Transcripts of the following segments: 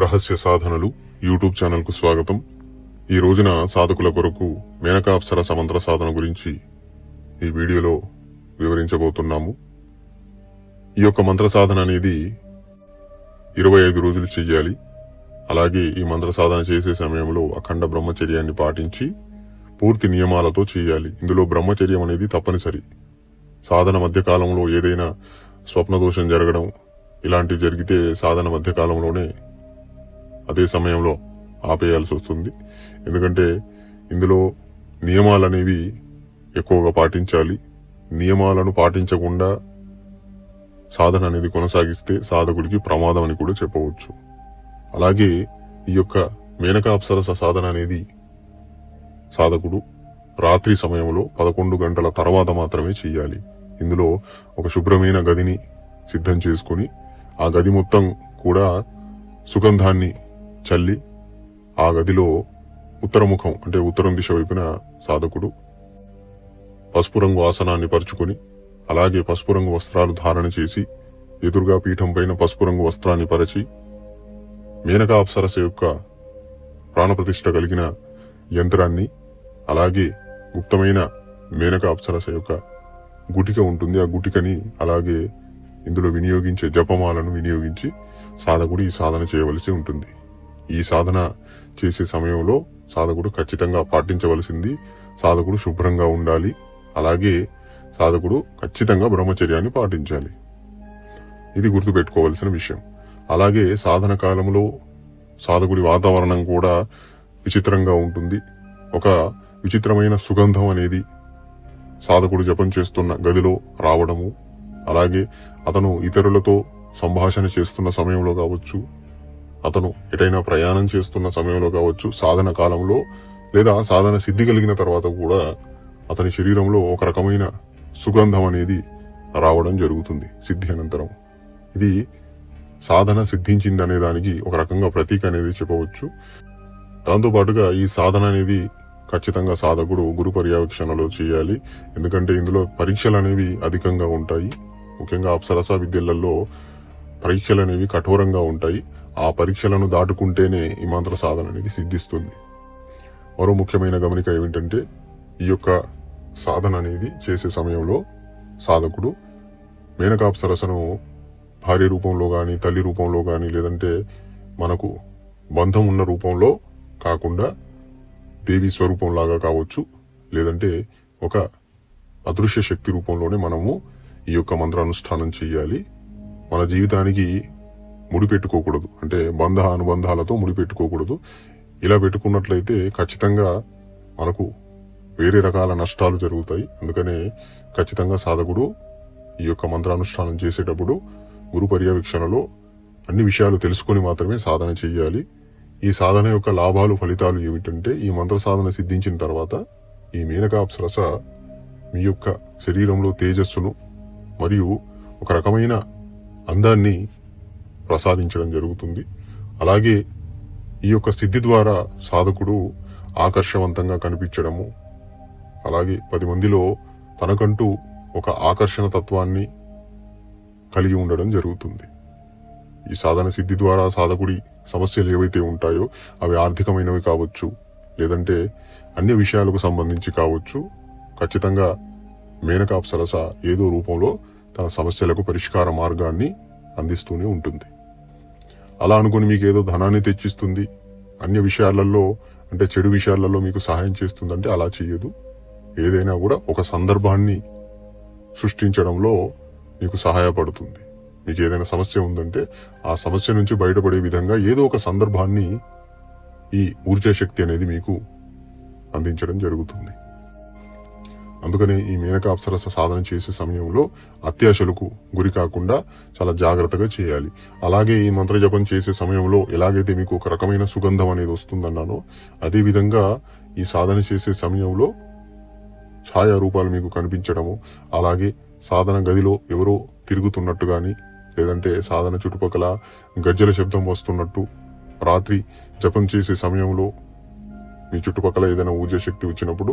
రహస్య సాధనలు యూట్యూబ్ ఛానల్కు స్వాగతం. ఈ రోజున సాధకుల కొరకు మేనకాప్సర సమంత్ర సాధన గురించి ఈ వీడియోలో వివరించబోతున్నాము. ఈ యొక్క మంత్ర సాధన అనేది ఇరవై ఐదు రోజులు చెయ్యాలి. అలాగే ఈ మంత్ర సాధన చేసే సమయంలో అఖండ బ్రహ్మచర్యాన్ని పాటించి పూర్తి నియమాలతో చేయాలి ఇందులో బ్రహ్మచర్యం అనేది తప్పనిసరి. సాధన మధ్యకాలంలో ఏదైనా స్వప్న దోషం జరగడం ఇలాంటివి జరిగితే సాధన మధ్యకాలంలోనే అదే సమయంలో ఆపేయాల్సి వస్తుంది. ఎందుకంటే ఇందులో నియమాలు అనేవి ఎక్కువగా పాటించాలి. నియమాలను పాటించకుండా సాధన అనేది కొనసాగిస్తే సాధకుడికి ప్రమాదం అని కూడా చెప్పవచ్చు. అలాగే ఈ యొక్క మేనకా అప్సరస సాధన అనేది సాధకుడు రాత్రి సమయంలో పదకొండు గంటల తర్వాత మాత్రమే చేయాలి. ఇందులో ఒక శుభ్రమైన గదిని సిద్ధం చేసుకుని ఆ గది మొత్తం కూడా సుగంధాన్ని చల్లి ఆ గదిలో ఉత్తరముఖం అంటే ఉత్తరం దిశ వైపున సాధకుడు పసుపు రంగు ఆసనాన్ని పరుచుకొని అలాగే పసుపు రంగు వస్త్రాలు ధారణ చేసి ఎదురుగా పీఠం పైన పసుపు రంగు వస్త్రాన్ని పరిచి మేనకా అప్సరస యొక్క ప్రాణప్రతిష్ఠ కలిగిన యంత్రాన్ని అలాగే గుప్తమైన మేనక అప్సరస యొక్క గుటిక ఉంటుంది. ఆ గుటికని అలాగే ఇందులో వినియోగించే జపమాలను వినియోగించి సాధకుడు ఈ సాధన చేయవలసి ఉంటుంది. ఈ సాధన చేసే సమయంలో సాధకుడు ఖచ్చితంగా పాటించవలసింది సాధకుడు శుభ్రంగా ఉండాలి. అలాగే సాధకుడు ఖచ్చితంగా బ్రహ్మచర్యాన్ని పాటించాలి. ఇది గుర్తుపెట్టుకోవలసిన విషయం. అలాగే సాధన కాలంలో సాధకుడి వాతావరణం కూడా విచిత్రంగా ఉంటుంది. ఒక విచిత్రమైన సుగంధం అనేది సాధకుడు జపం చేస్తున్న గదిలో రావడము అలాగే అతను ఇతరులతో సంభాషణ చేస్తున్న సమయంలో కావచ్చు అతను ఎటైనా ప్రయాణం చేస్తున్న సమయంలో కావచ్చు సాధన కాలంలో లేదా సాధన సిద్ధి కలిగిన తర్వాత కూడా అతని శరీరంలో ఒక రకమైన సుగంధం అనేది రావడం జరుగుతుంది సిద్ధి అనంతరం. ఇది సాధన సిద్ధించిందనే దానికి ఒక రకంగా ప్రతీక అనేది చెప్పవచ్చు. దాంతో పాటుగా ఈ సాధన అనేది ఖచ్చితంగా సాధకుడు గురు పర్యవేక్షణలో చేయాలి. ఎందుకంటే ఇందులో పరీక్షలు అనేవి అధికంగా ఉంటాయి. ముఖ్యంగా అప్సరస విద్యలలో పరీక్షలు అనేవి కఠోరంగా ఉంటాయి. ఆ పరీక్షలను దాటుకుంటేనే ఈ మంత్ర సాధన అనేది సిద్ధిస్తుంది. మరో ముఖ్యమైన గమనిక ఏమిటంటే ఈ యొక్క సాధన అనేది చేసే సమయంలో సాధకుడు మేనకాప్సరసను భార్య రూపంలో కానీ తల్లి రూపంలో కానీ లేదంటే మనకు బంధం ఉన్న రూపంలో కాకుండా దేవి స్వరూపంలాగా కావచ్చు లేదంటే ఒక అదృశ్య శక్తి రూపంలోనే మనము ఈ యొక్క మంత్రానుష్ఠానం చేయాలి. మన జీవితానికి ముడిపెట్టుకోకూడదు. అంటే బంధ అనుబంధాలతో ముడిపెట్టుకోకూడదు. ఇలా పెట్టుకున్నట్లయితే ఖచ్చితంగా మనకు వేరే రకాల నష్టాలు జరుగుతాయి. అందుకనే ఖచ్చితంగా సాధకుడు ఈ యొక్క మంత్రానుష్ఠానం చేసేటప్పుడు గురు పర్యవేక్షణలో అన్ని విషయాలు తెలుసుకొని మాత్రమే సాధన చేయాలి. ఈ సాధన యొక్క లాభాలు ఫలితాలు ఏమిటంటే ఈ మంత్ర సాధన సిద్ధించిన తర్వాత ఈ మేనకాప్సరస మీ యొక్క శరీరంలో తేజస్సును మరియు ఒక రకమైన అందాన్ని ప్రసాదించడం జరుగుతుంది. అలాగే ఈ యొక్క సిద్ధి ద్వారా సాధకుడు ఆకర్షవంతంగా కనిపించడము అలాగే పది మందిలో తనకంటూ ఒక ఆకర్షణ తత్వాన్ని కలిగి ఉండడం జరుగుతుంది. ఈ సాధన సిద్ధి ద్వారా సాధకుడి సమస్యలు ఏవైతే ఉంటాయో అవి ఆర్థికమైనవి కావచ్చు లేదంటే అన్ని విషయాలకు సంబంధించి కావచ్చు ఖచ్చితంగా మేనకాప్సరస ఏదో రూపంలో తన సమస్యలకు పరిష్కార మార్గాన్ని అందిస్తూనే ఉంటుంది. అలా అనుకుని మీకు ఏదో ధనాన్ని తెచ్చిస్తుంది. అన్య విషయాలలో అంటే చెడు విషయాలలో మీకు సహాయం చేస్తుందంటే అలా చేయదు. ఏదైనా కూడా ఒక సందర్భాన్ని సృష్టించడంలో మీకు సహాయపడుతుంది. మీకు ఏదైనా సమస్య ఉందంటే ఆ సమస్య నుంచి బయటపడే విధంగా ఏదో ఒక సందర్భాన్ని ఈ ఊర్జా శక్తి అనేది మీకు అందించడం జరుగుతుంది. అందుకని ఈ మేనక అప్సరస సాధన చేసే సమయంలో అత్యాశలకు గురి కాకుండా చాలా జాగ్రత్తగా చేయాలి. అలాగే ఈ మంత్ర జపం చేసే సమయంలో ఎలాగైతే మీకు ఒక రకమైన సుగంధం అనేది వస్తుందన్నానో అదేవిధంగా ఈ సాధన చేసే సమయంలో ఛాయా రూపాలు మీకు కనిపించడము అలాగే సాధన గదిలో ఎవరో తిరుగుతున్నట్టు కానీ లేదంటే సాధన చుట్టుపక్కల గజ్జల శబ్దం వస్తున్నట్టు రాత్రి జపం చేసే సమయంలో మీ చుట్టుపక్కల ఏదైనా ఊర్జ శక్తి వచ్చినప్పుడు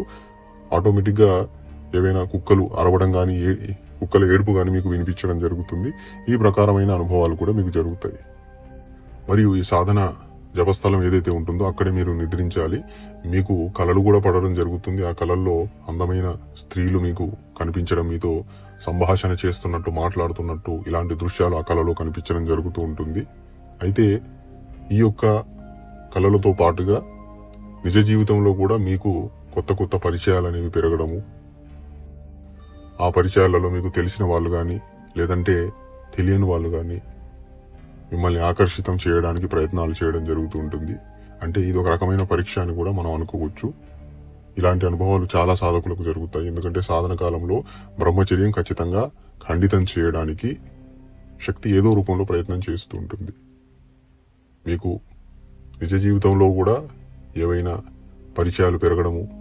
ఆటోమేటిక్గా ఏవైనా కుక్కలు అరవడం కానీ ఏ- కుక్కల ఏడుపు కానీ మీకు వినిపించడం జరుగుతుంది. ఈ ప్రకారమైన అనుభవాలు కూడా మీకు జరుగుతాయి. మరియు ఈ సాధన జపస్థలం ఏదైతే ఉంటుందో అక్కడే మీరు నిద్రించాలి. మీకు కలలు కూడా పడడం జరుగుతుంది. ఆ కలల్లో అందమైన స్త్రీలు మీకు కనిపించడం మీతో సంభాషణ చేస్తున్నట్టు మాట్లాడుతున్నట్టు ఇలాంటి దృశ్యాలు ఆ కలలో కనిపించడం జరుగుతూ ఉంటుంది. అయితే ఈ యొక్క కళలతో పాటుగా నిజ జీవితంలో కూడా మీకు కొత్త కొత్త పరిచయాలు అనేవి పెరగడము. ఆ పరిచయాలలో మీకు తెలిసిన వాళ్ళు కానీ లేదంటే తెలియని వాళ్ళు కానీ మిమ్మల్ని ఆకర్షితం చేయడానికి ప్రయత్నాలు చేయడం జరుగుతూ ఉంటుంది. అంటే ఇది ఒక రకమైన పరీక్ష అని కూడా మనం అనుకోవచ్చు. ఇలాంటి అనుభవాలు చాలా సాధకులకు జరుగుతాయి. ఎందుకంటే సాధన కాలంలో బ్రహ్మచర్యం ఖచ్చితంగా ఖండితం చేయడానికి శక్తి ఏదో రూపంలో ప్రయత్నం చేస్తూ ఉంటుంది. మీకు నిజ జీవితంలో కూడా ఏవైనా పరిచయాలు పెరగడము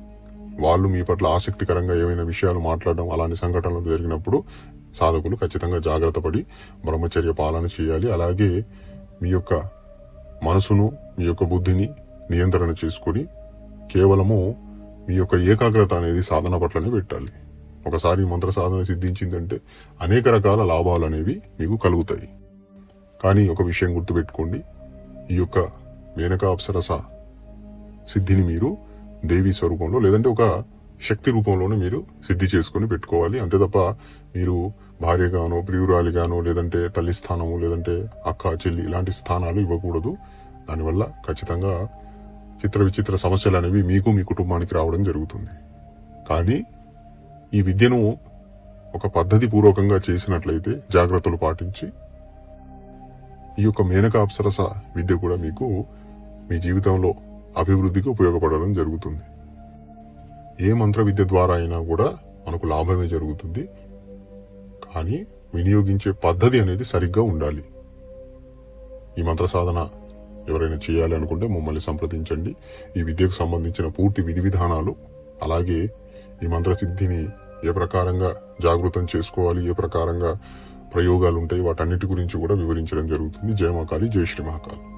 వాళ్ళు మీ పట్ల ఆసక్తికరంగా ఏవైనా విషయాలు మాట్లాడడం అలాంటి సంఘటనలు జరిగినప్పుడు సాధకులు ఖచ్చితంగా జాగ్రత్త పడి బ్రహ్మచర్య పాలన చేయాలి. అలాగే మీ యొక్క మనసును మీ యొక్క బుద్ధిని నియంత్రణ చేసుకొని కేవలము మీ యొక్క ఏకాగ్రత అనేది సాధన పట్లనే పెట్టాలి. ఒకసారి మంత్ర సాధన సిద్ధించిందంటే అనేక రకాల లాభాలు అనేవి మీకు కలుగుతాయి. కానీ ఒక విషయం గుర్తుపెట్టుకోండి. ఈ యొక్క మేనకా అప్సరస సిద్ధిని మీరు దేవీ స్వరూపంలో లేదంటే ఒక శక్తి రూపంలోనే మీరు సిద్ధి చేసుకొని పెట్టుకోవాలి. అంతే తప్ప మీరు భార్యగానో ప్రియురాలిగానో లేదంటే తల్లి స్థానము లేదంటే అక్క చెల్లి ఇలాంటి స్థానాలు ఇవ్వకూడదు. దానివల్ల ఖచ్చితంగా చిత్ర విచిత్ర సమస్యలు అనేవి మీకు మీ కుటుంబానికి రావడం జరుగుతుంది. కానీ ఈ విద్యను ఒక పద్ధతి పూర్వకంగా చేసినట్లయితే జాగ్రత్తలు పాటించి ఈ యొక్క మేనకా అప్సరస విద్య కూడా మీకు మీ జీవితంలో అభివృద్ధికి ఉపయోగపడడం జరుగుతుంది. ఏ మంత్ర విద్య ద్వారా అయినా కూడా మనకు లాభమే జరుగుతుంది. కానీ వినియోగించే పద్ధతి అనేది సరిగ్గా ఉండాలి. ఈ మంత్ర సాధన ఎవరైనా చేయాలి అనుకుంటే మమ్మల్ని సంప్రదించండి. ఈ విద్యకు సంబంధించిన పూర్తి విధి విధానాలు అలాగే ఈ మంత్రసిద్ధిని ఏ ప్రకారంగా జాగృతం చేసుకోవాలి ఏ ప్రకారంగా ప్రయోగాలు ఉంటాయి వాటన్నిటి గురించి కూడా వివరించడం జరుగుతుంది. జయ మహాకాళి జయ శ్రీ మహాకాళి.